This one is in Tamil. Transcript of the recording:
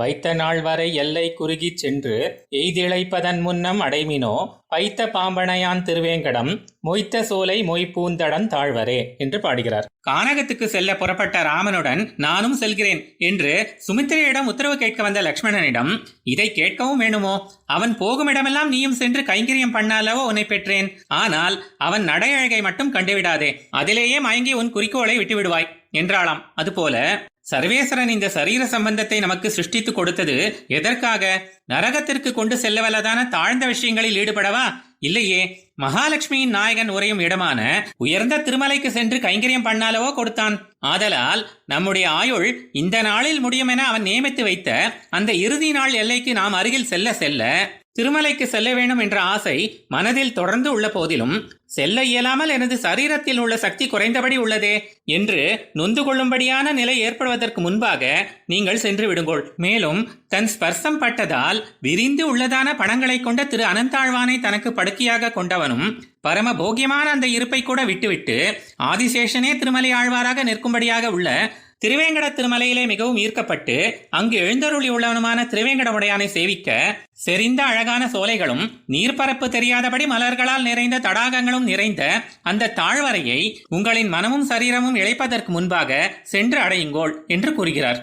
வைத்த நாள் வரை எல்லை குறுகிச் சென்று எய்திழைப்பதன் முன்னம் அடைமினோ பைத்த பாம்பனையான் திருவேங்கடம் மொய்த்த சோலை மொய்ப்பூந்தடன் தாழ்வரே என்று பாடுகிறார். கானகத்துக்கு செல்ல புறப்பட்ட ராமனுடன் நானும் செல்கிறேன் என்று சுமித்திரையிடம் உத்தரவு கேட்க வந்த லக்ஷ்மணனிடம் இதை கேட்கவும் வேணுமோ? அவன் போகும் இடமெல்லாம் நீயும் சென்று கைங்கரியம் பண்ணாலவோ உன்னை பெற்றேன். ஆனால் அவன் நடையழகை மட்டும் கண்டுவிடாதே. அதிலேயே மயங்கி உன் குறிக்கோளை விட்டு விடுவாய் என்றாளாம். அதுபோல சர்வேஸ்வரன் இந்த சரீர சம்பந்தத்தை நமக்கு சிருஷ்டித்து கொடுத்தது எதற்காக? நரகத்திற்கு கொண்டு செல்லவல்லதான தாழ்ந்த விஷயங்களில் ஈடுபடவா? இல்லையே. மகாலட்சுமியின் நாயகன் உரையும் இடமான உயர்ந்த திருமலைக்கு சென்று கைங்கரியம் பண்ணாலவோ கொடுத்தான். ஆதலால் நம்முடைய ஆயுள் இந்த நாளில் முடியும் என அவன் நியமித்து வைத்த அந்த இறுதி நாள் எல்லைக்கு நாம் அருகில் செல்ல செல்ல திருமலைக்கு செல்ல வேண்டும் என்ற ஆசை மனதில் தொடர்ந்து உள்ள போதிலும் செல்ல இயலாமல் எனது சரீரத்தில் உள்ள சக்தி குறைந்தபடி உள்ளதே என்று நொந்து கொள்ளும்படியான நிலை ஏற்படுவதற்கு முன்பாக நீங்கள் சென்று விடுங்கள். மேலும் தன் ஸ்பர்சம் பட்டதால் விரிந்து உள்ளதான பணங்களை கொண்ட திரு அனந்தாழ்வானை தனக்கு படுக்கையாக கொண்டவனும் பரம போக்கியமான அந்த இருப்பை கூட விட்டுவிட்டு ஆதிசேஷனே திருமலை ஆழ்வாராக நிற்கும்படியாக உள்ள திருவேங்கட திருமலையிலே மிகவும் ஈர்க்கப்பட்டு அங்கு எழுந்தருளி உள்ளவனுமான திருவேங்கடமுடையானை சேவிக்க செறிந்த அழகான சோலைகளும் நீர்ப்பரப்பு தெரியாதபடி மலர்களால் நிறைந்த தடாகங்களும் நிறைந்த அந்த தாழ்வரையை உங்களின் மனமும் சரீரமும் இழைப்பதற்கு முன்பாக சென்று அடையுங்கோள் என்று கூறுகிறார்.